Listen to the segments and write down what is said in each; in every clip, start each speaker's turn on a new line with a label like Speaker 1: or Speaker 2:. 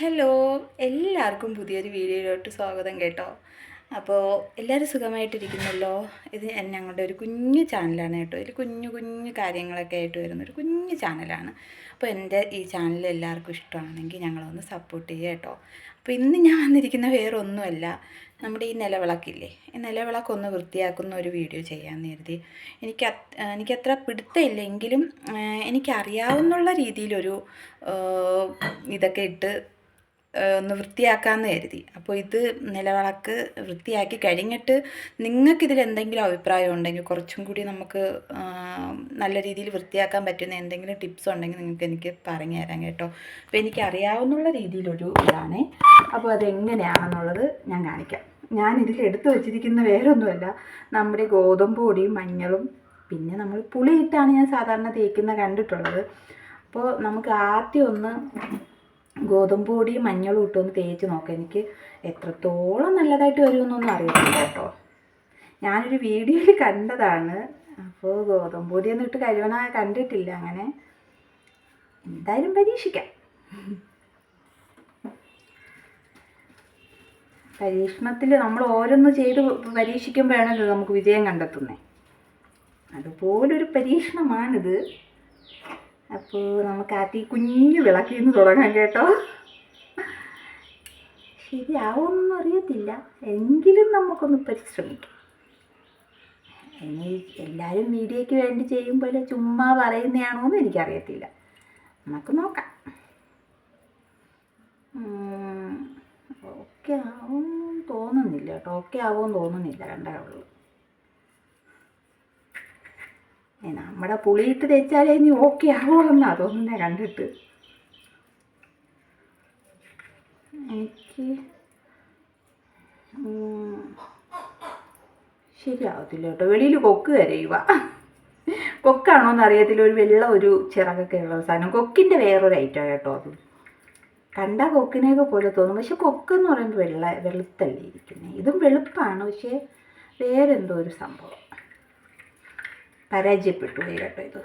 Speaker 1: Hello എല്ലാവർക്കും പുതിയൊരു വീഡിയോയിലോട്ട് സ്വാഗതം കേട്ടോ. അപ്പോൾ എല്ലാവരും സുഖമായിട്ടിരിക്കുന്നല്ലോ? ഇത് ഞങ്ങളുടെ ഒരു കുഞ്ഞു ചാനലാണ് കേട്ടോ. ഇതിൽ കുഞ്ഞു കുഞ്ഞു കാര്യങ്ങളൊക്കെ ആയിട്ട് വരുന്ന ഒരു കുഞ്ഞു ചാനലാണ്. അപ്പോൾ എന്റെ ഈ ചാനൽ എല്ലാവർക്കും ഇഷ്ടമാണെങ്കിൽ ഞങ്ങളൊന്ന് സപ്പോർട്ട് ചെയ്യുക കേട്ടോ. അപ്പോൾ ഇന്ന് ഞാൻ വന്നിരിക്കുന്ന വേറൊന്നുമല്ല. നമ്മുടെ ഈ നിലവിളക്കില്ലേ? ഈ നിലവിളക്കൊന്ന് വൃത്തിയാക്കുന്ന ഒരു വീഡിയോ ചെയ്യാമെന്ന് കരുതി. എനിക്ക് എനിക്കത്ര പിടുത്തമില്ലെങ്കിലും എനിക്കറിയാവുന്നുള്ള രീതിയിലൊരു ഇതൊക്കെ ഇട്ട് ഒന്ന് വൃത്തിയാക്കാമെന്ന് കരുതി. അപ്പോൾ ഇത് നിലവിളക്ക് വൃത്തിയാക്കി കഴിഞ്ഞിട്ട് നിങ്ങൾക്കിതിൽ എന്തെങ്കിലും അഭിപ്രായം ഉണ്ടെങ്കിൽ കുറച്ചും കൂടി നമുക്ക് നല്ല രീതിയിൽ വൃത്തിയാക്കാൻ പറ്റുന്ന എന്തെങ്കിലും ടിപ്സ് ഉണ്ടെങ്കിൽ നിങ്ങൾക്ക് എനിക്ക് പറഞ്ഞു തരാം കേട്ടോ. അപ്പോൾ എനിക്ക് രീതിയിലൊരു ഇതാണ്. അപ്പോൾ അതെങ്ങനെയാണെന്നുള്ളത് ഞാൻ കാണിക്കാം. ഞാൻ ഇതിൽ എടുത്തു വച്ചിരിക്കുന്ന വേറെ ഒന്നുമല്ല നമ്മുടെ ഗോതമ്പ് പൊടിയും മഞ്ഞളും പിന്നെ നമ്മൾ പുളിയിട്ടാണ് ഞാൻ സാധാരണ തേക്കുന്ന കണ്ടിട്ടുള്ളത്. അപ്പോൾ നമുക്ക് ആദ്യം ഒന്ന് ഗോതമ്പ് പൊടി മഞ്ഞളും ഇട്ടൊന്ന് തേച്ച് നോക്കാം. എനിക്ക് എത്രത്തോളം നല്ലതായിട്ട് വരുമെന്നൊന്നും അറിയത്തില്ല കേട്ടോ. ഞാനൊരു വീഡിയോയിൽ കണ്ടതാണ്. അപ്പോൾ ഗോതമ്പ് പൊടിയൊന്നും ഇട്ട് കഴിവണ കണ്ടിട്ടില്ല അങ്ങനെ. എന്തായാലും പരീക്ഷിക്കാം. പരീക്ഷണത്തിൽ നമ്മൾ ഓരോന്ന് ചെയ്ത് പരീക്ഷിക്കുമ്പോഴാണല്ലോ നമുക്ക് വിജയം കണ്ടെത്തുന്നത് അതുപോലൊരു പരീക്ഷണമാണിത്. അപ്പോൾ നമുക്ക് ആദ്യം കുഞ്ഞു വിളക്കിൽ നിന്ന് തുടങ്ങാം കേട്ടോ. ശരിയാവുമെന്നൊന്നും അറിയത്തില്ല. എങ്കിലും നമുക്കൊന്ന് പരിശ്രമിക്കാം. ഇനി എല്ലാവരും വീഡിയോയ്ക്ക് വേണ്ടി ചെയ്യുമ്പോൾ ചുമ്മാ പറയുന്നതാണോ എന്ന് എനിക്കറിയത്തില്ല. നമുക്ക് നോക്കാം. ഓക്കെ ആവും തോന്നുന്നില്ല കേട്ടോ. ഓക്കെ ആവുമെന്ന് തോന്നുന്നില്ല കണ്ടേ ഉള്ളൂ. നമ്മുടെ പുളിയിട്ട് തേച്ചാലേ ഇനി ഓക്കെ ആവുമെന്നാ അതൊന്നും കണ്ടിട്ട്. എനിക്ക് ശരിയാവത്തില്ല കേട്ടോ. വെളിയിൽ കൊക്ക് കരയുക കൊക്കാണോ എന്ന് അറിയത്തില്ല. ഒരു വെള്ള ഒരു ചിറകൊക്കെ ഉള്ള സാധനം. കൊക്കിന്റെ വേറൊരു ഐറ്റം കേട്ടോ അത്. കണ്ട കൊക്കിനെയൊക്കെ പോലെ തോന്നും. പക്ഷെ കൊക്ക് എന്ന് പറയുമ്പോൾ വെള്ള വെളുത്തല്ലേ ഇരിക്കുന്നത് ഇതും വെളുപ്പാണ്. പക്ഷേ വേറെന്തോ ഒരു സംഭവം. പരാജയപ്പെട്ടു കേട്ടോ ഇത്.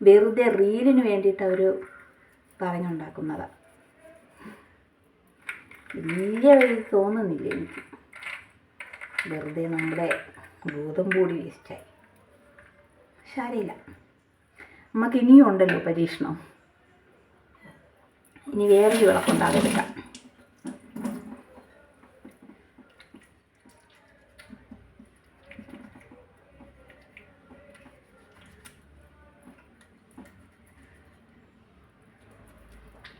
Speaker 1: വെറുതെ റീലിന് വേണ്ടിയിട്ട് അവർ പറഞ്ഞുണ്ടാക്കുന്നതാണ് വലിയ വഴി തോന്നുന്നില്ല എനിക്ക്. വെറുതെ നമ്മുടെ ഭൂതം കൂടി വേസ്റ്റായി ശരിയില്ല നമുക്ക് ഇനിയും ഉണ്ടല്ലോ പരീക്ഷണം. ഇനി വേറൊരു വിളക്കുണ്ടാകെടുക്കാം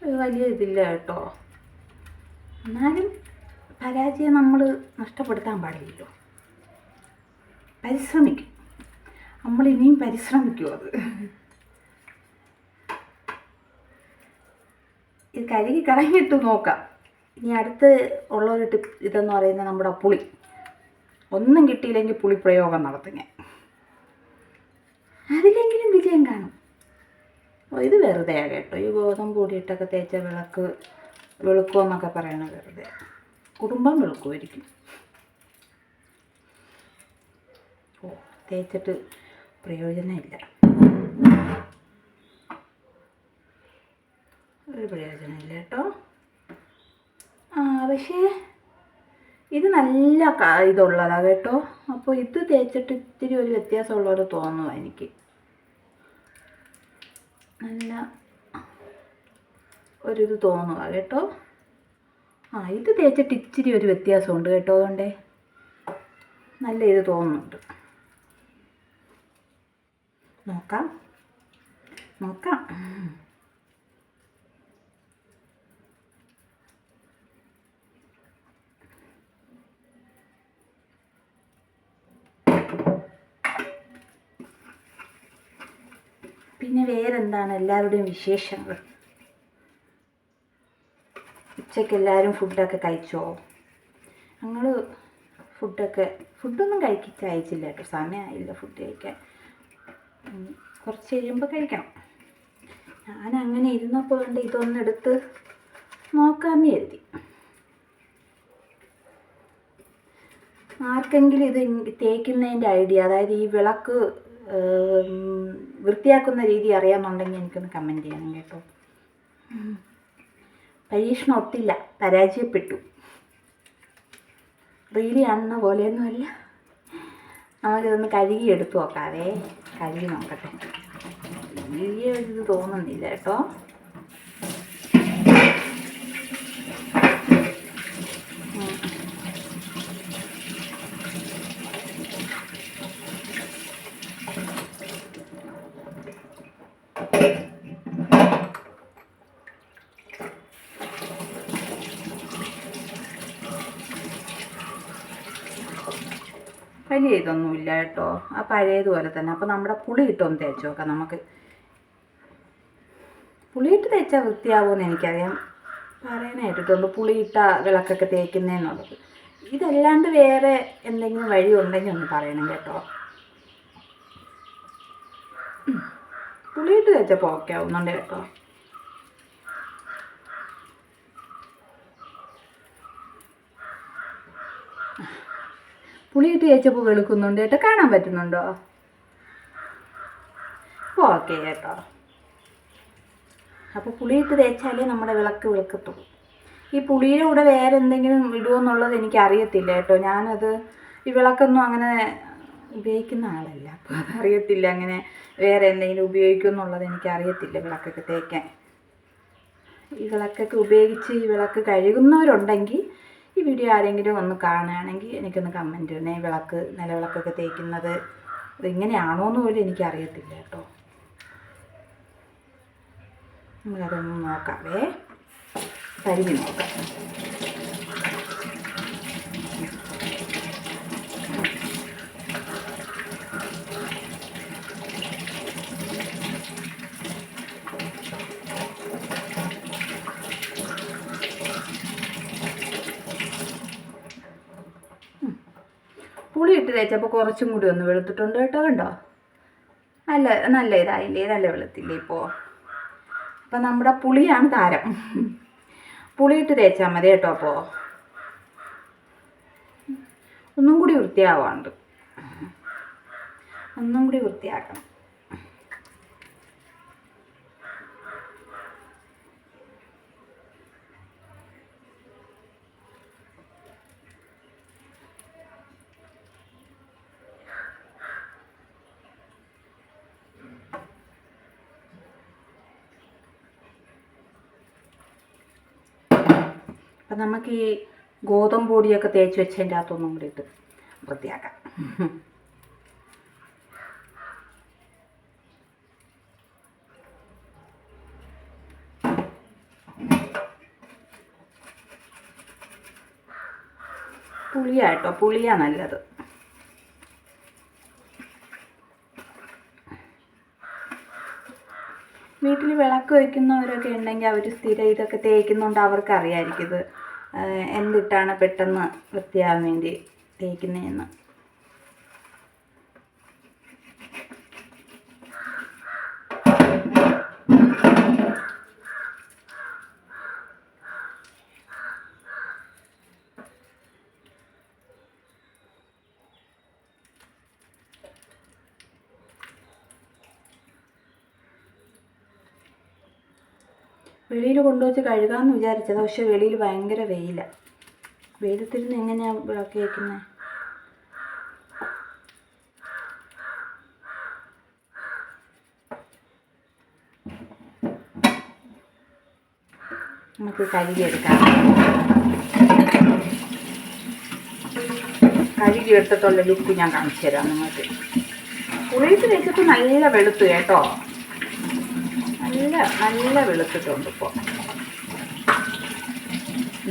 Speaker 1: ഒരു വലിയ ഇതില്ല കേട്ടോ. എന്നാലും പരാജയം നമ്മൾ നഷ്ടപ്പെടുത്താൻ പാടില്ലല്ലോ. പരിശ്രമിക്കും. നമ്മൾ ഇനിയും പരിശ്രമിക്കും അത്. ഇത് കഴുകി കളഞ്ഞിട്ട് നോക്കാം. ഇനി അടുത്ത് ഉള്ളൊരു ടിപ്പ് ഇതെന്ന് പറയുന്നത് നമ്മുടെ പുളി. ഒന്നും കിട്ടിയില്ലെങ്കിൽ പുളി പ്രയോഗം നടത്തുക. അതിലെങ്കിലും വിജയം കാണും. ഓ ഇത് വെറുതെയാ കേട്ടോ. ഈ ഗോതമ്പ് കൂടിയിട്ടൊക്കെ തേച്ച വിളക്ക് വെളുക്കുക എന്നൊക്കെ പറയണത് വെറുതെ കുടുംബം വെളുക്കുമായിരിക്കും ഓ തേച്ചിട്ട് പ്രയോജനമില്ല. ഒരു പ്രയോജനമില്ല കേട്ടോ. ആ പക്ഷേ ഇത് നല്ല ഇതുള്ളതാണ് ഇതുള്ളതാ കേട്ടോ. അപ്പോൾ ഇത് തേച്ചിട്ട് ഇത്തിരി ഒരു വ്യത്യാസമുള്ളവർ തോന്നുന്നു എനിക്ക്. നല്ല ഒരിത് തോന്നുക കേട്ടോ? ആ ഇത് തേച്ചിട്ട് ഇച്ചിരി ഒരു വ്യത്യാസമുണ്ട് കേട്ടോ അതുകൊണ്ടേ നല്ല ഇത് തോന്നുന്നുണ്ട്. നോക്കാം. നോക്കാം. പിന്നെ വേറെന്താണ് എല്ലാവരുടെയും വിശേഷങ്ങൾ? ഉച്ചയ്ക്ക് എല്ലാവരും ഫുഡൊക്കെ കഴിച്ചോ? ഞങ്ങൾ ഫുഡൊക്കെ ഫുഡൊന്നും കഴിക്കിച്ച് അയച്ചില്ല കേട്ടോ. സമയമായില്ല ഫുഡ് കഴിക്കാൻ. കുറച്ച് കഴിയുമ്പോൾ കഴിക്കണം. ഞാൻ അങ്ങനെ ഇരുന്നപ്പോൾ വേണ്ട ഇതൊന്നെടുത്ത് നോക്കാമെന്ന് കരുതി. ആർക്കെങ്കിലും ഇത് തേക്കുന്നതിന്റെ ഐഡിയ അതായത് ഈ വിളക്ക് വൃത്തിയാക്കുന്ന രീതി അറിയാമെന്നുണ്ടെങ്കിൽ എനിക്കൊന്ന് കമന്റ് ചെയ്യണം കേട്ടോ. പരീക്ഷണം ഒത്തില്ല പരാജയപ്പെട്ടു. റീലി കാണുന്ന പോലെയൊന്നുമല്ല. നമുക്കിതൊന്ന് കഴുകി എടുത്തു നോക്കാവേ. കഴുകി നോക്കട്ടെ. വലിയ ഇത് തോന്നുന്നില്ല കേട്ടോ. വലിയ ഇതൊന്നുമില്ല കേട്ടോ. ആ പഴയതുപോലെ തന്നെ. അപ്പോൾ നമ്മുടെ പുളി ഇട്ടൊന്ന് തേച്ച് നോക്കാം നമുക്ക്. പുളിയിട്ട് തേച്ചാൽ വൃത്തിയാവുമെന്ന് എനിക്കറിയാം. പറയാനായിട്ടുണ്ട് പുളിയിട്ട വിളക്കൊക്കെ തേക്കുന്നതെന്നുള്ളത് ഇതല്ലാണ്ട് വേറെ എന്തെങ്കിലും വഴി ഉണ്ടെങ്കിൽ ഒന്ന് പറയണം കേട്ടോ. പുളിയിട്ട് തേച്ചപ്പോൾ ഓക്കെ ആവുന്നുണ്ട് കേട്ടോ. പുളിയിട്ട് ചേച്ചപ്പോൾ വെളുക്കുന്നുണ്ട് കേട്ടോ കാണാൻ പറ്റുന്നുണ്ടോ? ഓക്കെ കേട്ടോ അപ്പോൾ പുളിയിട്ട് തേച്ചാലേ നമ്മുടെ വിളക്ക് വിളക്കത്തുള്ളൂ ഈ പുളിയുടെ കൂടെ വേറെ എന്തെങ്കിലും ഇടുമോയെന്നുള്ളത് എനിക്ക് അറിയത്തില്ല കേട്ടോ. ഞാനത് ഈ വിളക്കൊന്നും അങ്ങനെ ഉപയോഗിക്കുന്ന ആളല്ല. അപ്പോൾ അതറിയത്തില്ല അങ്ങനെ വേറെ എന്തെങ്കിലും ഉപയോഗിക്കുമെന്നുള്ളത് എനിക്ക് അറിയത്തില്ല വിളക്കൊക്കെ തേക്കാൻ. ഈ വിളക്കൊക്കെ ഉപയോഗിച്ച് ഈ വിളക്ക് കഴുകുന്നവരുണ്ടെങ്കിൽ ഈ വീഡിയോ ആരെങ്കിലും ഒന്ന് കാണുകയാണെങ്കിൽ എനിക്കൊന്ന് കമന്റ് ഇടണേ. വിളക്ക് നിലവിളക്കൊക്കെ തേക്കുന്നത് ഇതെങ്ങനെയാണോ എന്ന് പോലും എനിക്കറിയത്തില്ല കേട്ടോ. നമുക്കതൊന്ന് നോക്കാവേ കഴുകി നോക്കാം പുളി ഇട്ട് തേച്ചപ്പോൾ കുറച്ചും കൂടി ഒന്ന് വെളുത്തിട്ടുണ്ട് കേട്ടോ കണ്ടോ? നല്ല നല്ല ഇതായില്ലേ നല്ല വെളുത്തില്ലേ ഇപ്പോൾ അപ്പം നമ്മുടെ പുളിയാണ് താരം. പുളിയിട്ട് തേച്ചാൽ മതി കേട്ടോ അപ്പോൾ ഒന്നും കൂടി വൃത്തിയാവാണ്ട്. ഒന്നും കൂടി വൃത്തിയാക്കണം. അപ്പം നമുക്ക് ഈ ഗോതമ്പ് പൊടിയൊക്കെ തേച്ച് വെച്ചതിന്റെ അകത്തൊന്നും കൂടി ഇട്ട് വൃത്തിയാക്കാം. പുളിയാട്ടോ പുളിയാണ് നല്ലത്. വീട്ടിൽ വിളക്ക് വയ്ക്കുന്നവരൊക്കെ ഉണ്ടെങ്കിൽ അവർ സ്ഥിരം ഇതൊക്കെ തേക്കുന്നുണ്ട് അവർക്ക് അറിയാമായിരിക്കും ഇത് എന്തിട്ടാണ് പെട്ടെന്ന് വൃത്തിയാകാൻ വേണ്ടി തേക്കുന്നതെന്ന്. വെളിയിൽ കൊണ്ടുവച്ച് കഴുകാമെന്ന് വിചാരിച്ചത്. പക്ഷെ വെളിയിൽ ഭയങ്കര വെയിലാണ് വെയിലത്തിരുന്ന് എങ്ങനെയാണ് വിളക്ക് വയ്ക്കുന്നത് നമുക്ക് കഴുകിയെടുക്കാം. കഴുകി എടുത്തിട്ടുള്ള ലുക്ക് ഞാൻ കാണിച്ചു തരാം നിങ്ങൾക്ക്. പുളിയിട്ട് വെച്ചിട്ട് നല്ല വെളുത്ത് കേട്ടോ. നല്ല നല്ല വെളുത്തിട്ടുണ്ട് ഇപ്പോൾ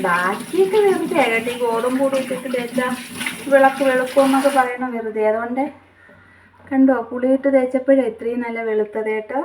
Speaker 1: ബാക്കിയൊക്കെ വെറുതെ കേട്ടോ ഈ ഗോതമ്പ് കൂടി ഇട്ടിട്ട് തേച്ചാൽ വിളക്ക് വെളുക്കുമെന്നൊക്കെ പറയണ വെറുതെ. അതുകൊണ്ട് കണ്ടോ പുളിയിട്ട് തേച്ചപ്പോഴേ ഇത്രയും നല്ല വെളുത്തത് കേട്ടോ.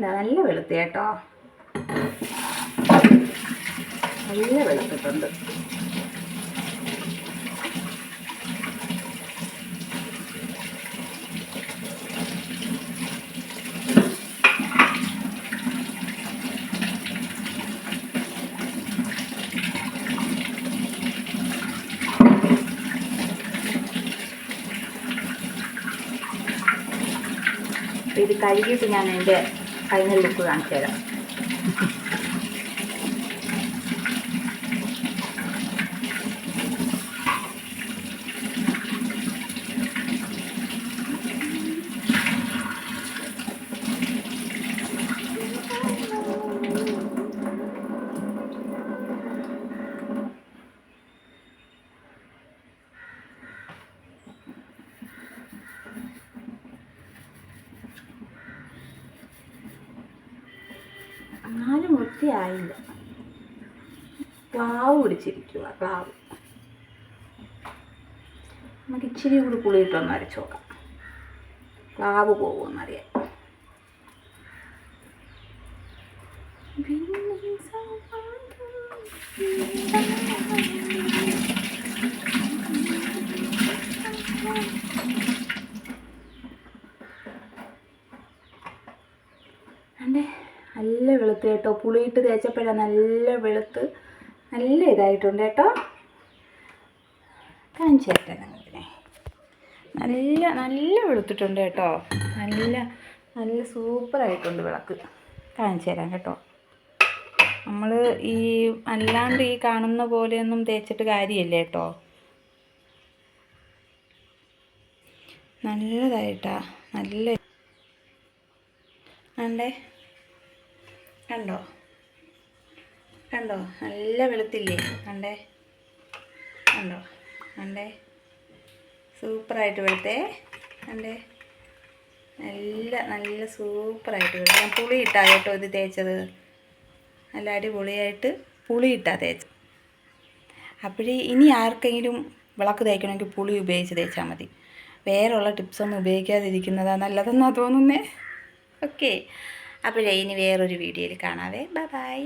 Speaker 1: എന്താ നല്ല വെളുത്തി കേട്ടോ. നല്ല വെളുത്തിട്ടുണ്ട്. ഇത് കഴുകിയിട്ട് ഞാൻ എന്റെ ഫൈനൽ ലുക്ക് കാണിച്ചു എന്നാലും വൃത്തിയായില്ല. പ്ലാവ് പിടിച്ചിരിക്കുക പ്ലാവ്. നമുക്ക് ഇച്ചിരി കൂടി പുളിയിട്ടൊന്ന് അരച്ചു നോക്കാം പ്ലാവ് പോകുമെന്നറിയാം. അണ്ടേ നല്ല വെളുത്ത് കേട്ടോ. പുളിയിട്ട് തേച്ചപ്പോഴാണ് നല്ല വെളുത്ത് നല്ല ഇതായിട്ടുണ്ട് കേട്ടോ. കാണിച്ചു തരട്ടെ നല്ല നല്ല വെളുത്തിട്ടുണ്ട് കേട്ടോ. നല്ല നല്ല സൂപ്പറായിട്ടുണ്ട് വിളക്ക്. കാണിച്ചു തരാം കേട്ടോ. നമ്മൾ ഈ അല്ലാണ്ട് ഈ കാണുന്ന പോലെയൊന്നും തേച്ചിട്ട് കാര്യമില്ല കേട്ടോ. നല്ലതായിട്ടാ. നല്ല കണ്ടേ കണ്ടോ? കണ്ടോ? നല്ല വെളുത്തില്ലേ? കണ്ടേ? കണ്ടോ? കണ്ടേ? സൂപ്പറായിട്ട് വെളുത്തേ? കണ്ടേ? നല്ല നല്ല സൂപ്പറായിട്ട് വെളുത്തു. ഞാൻ പുളി ഇട്ടാ കേട്ടോ ഇത് തേച്ചത്. നല്ല അടിപൊളിയായിട്ട് പുളി ഇട്ടാ തേച്ചത്. അപ്പോഴേ ഇനി ആർക്കെങ്കിലും വിളക്ക് തേക്കണമെങ്കിൽ പുളി ഉപയോഗിച്ച് തേച്ചാൽ മതി. വേറെയുള്ള ടിപ്സൊന്നും ഉപയോഗിക്കാതിരിക്കുന്നതാണ് നല്ലതെന്നാണ് തോന്നുന്നേ. ഓക്കെ. അപ്പോഴേ ഇനി വേറൊരു വീഡിയോയിൽ കാണാവേ. Bye bye